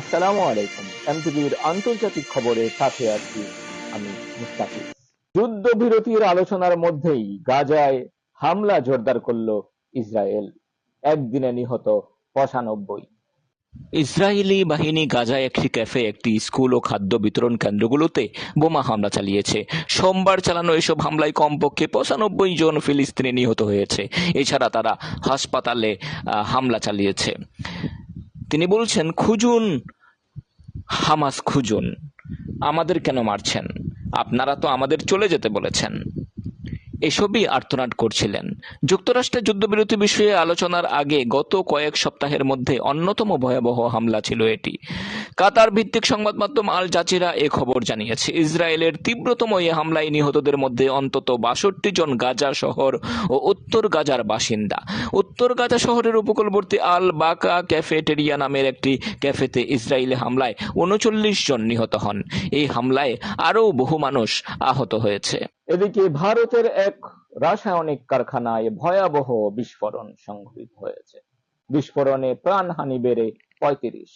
আসসালামু আলাইকুম। এমটিভির আন্তর্জাতিক খবরের সাথে আছি আমি মুস্তাফিজ। যুদ্ধবিরতির আলোচনার মধ্যেই গাজায় হামলা জোরদার করল ইসরায়েল। একদিনে নিহত পঁচানব্বই। ইসরায়েলি বাহিনী গাজায় একটি ক্যাফে, একটি স্কুল ও খাদ্য বিতরণ কেন্দ্রগুলোতে বোমা হামলা চালিয়েছে। সোমবার চালানো এসব হামলায় কমপক্ষে পঁচানব্বই জন ফিলিস্তিনি নিহত হয়েছে। এছাড়া তারা হাসপাতালে হামলা চালিয়েছে। তিনি বলছেন, খুঁজুন, হামাস খুঁজুন, আমাদের কেন মারছেন? আপনারা তো আমাদের চলে যেতে বলেছেন। এসবই আর্তনাদ করছিলেন। যুক্তরাষ্ট্রে যুদ্ধবিরতি বিষয়ে আলোচনার আগে গত কয়েক সপ্তাহের মধ্যে অন্যতম ভয়াবহ হামলা ছিল এটি। কাতার ভিত্তিক সংবাদ মাধ্যম আল জাচিরা এ খবর জানিয়েছে, ইসরায়েলের তীব্রতম এই হামলায় নিহতদের মধ্যে অন্তত বাষট্টি জন গাজা শহর ও উত্তর গাজার বাসিন্দা। উত্তর গাজা শহরের উপকূলবর্তী আল বাকা ক্যাফেটেরিয়া নামের একটি ক্যাফেতে ইসরায়েলি হামলায় উনচল্লিশ জন নিহত হন। এই হামলায় আরও বহু মানুষ আহত হয়েছে। এদিকে ভারতের এক রাসায়নিক কারখানায় ভয়াবহ বিস্ফোরণ সংঘটিত হয়েছে। বিস্ফোরণে প্রাণহানি বেড়ে পঁয়ত্রিশ।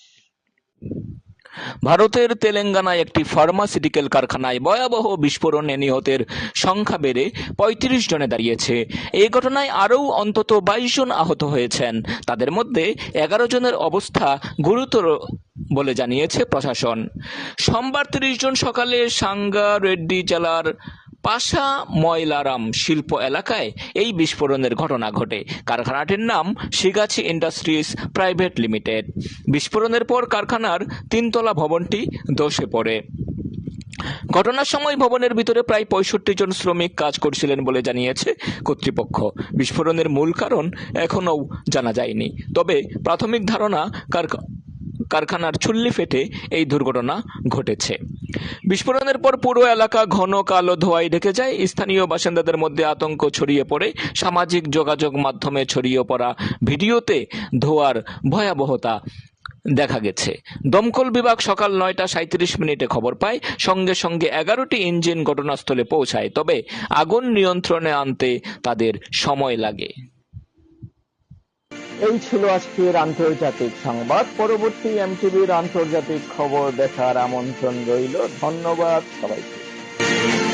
ভারতের তেলেঙ্গানায় একটি ফার্মাসিউটিক্যাল কারখানায় ভয়াবহ বিস্ফোরণে নিহতের সংখ্যা বেড়ে পঁয়ত্রিশ জনে দাঁড়িয়েছে। এই ঘটনায় আরও অন্তত বাইশ জন আহত হয়েছেন। তাদের মধ্যে এগারো জনের অবস্থা গুরুতর বলে জানিয়েছে প্রশাসন। সোমবার তিরিশ জন সকালে সাঙ্গা রেড্ডি জেলার পাশা ময়লারাম শিল্প এলাকায় এই বিস্ফোরণের ঘটনা ঘটে। কারখানাটির নাম শিগাছি ইন্ডাস্ট্রিজ প্রাইভেট লিমিটেড। বিস্ফোরণের পর কারখানার তিনতলা ভবনটি ধসে পড়ে। ঘটনার সময় ভবনের ভিতরে প্রায় পঁয়ষট্টি জন শ্রমিক কাজ করছিলেন বলে জানিয়েছে কর্তৃপক্ষ। বিস্ফোরণের মূল কারণ এখনও জানা যায়নি। তবে প্রাথমিক ধারণা কারখা- কারখানার চুল্লি ফেটে এই দুর্ঘটনা ঘটেছে। বিস্ফোরণের পর পুরো এলাকা ঘন কালো ধোঁয়ায় ঢেকে যায়। স্থানীয় বাসিন্দাদের মধ্যে আতঙ্ক ছড়িয়ে পড়ে। সামাজিক যোগাযোগ মাধ্যমে ছড়িয়ে পড়া ভিডিওতে ধোঁয়ার ভয়াবহতা দেখা গেছে। দমকল বিভাগ সকাল নয়টা সাঁত্রিশ মিনিটে খবর পায়, সঙ্গে সঙ্গে এগারোটি ইঞ্জিন ঘটনাস্থলে পৌঁছায়। তবে আগুন নিয়ন্ত্রণে আনতে তাদের সময় লাগে। এই ছিল আজকের আন্তর্জাতিক সংবাদ। পরবর্তী এমটিভির আন্তর্জাতিক খবর দেখার আমন্ত্রণ রইল। ধন্যবাদ সবাইকে।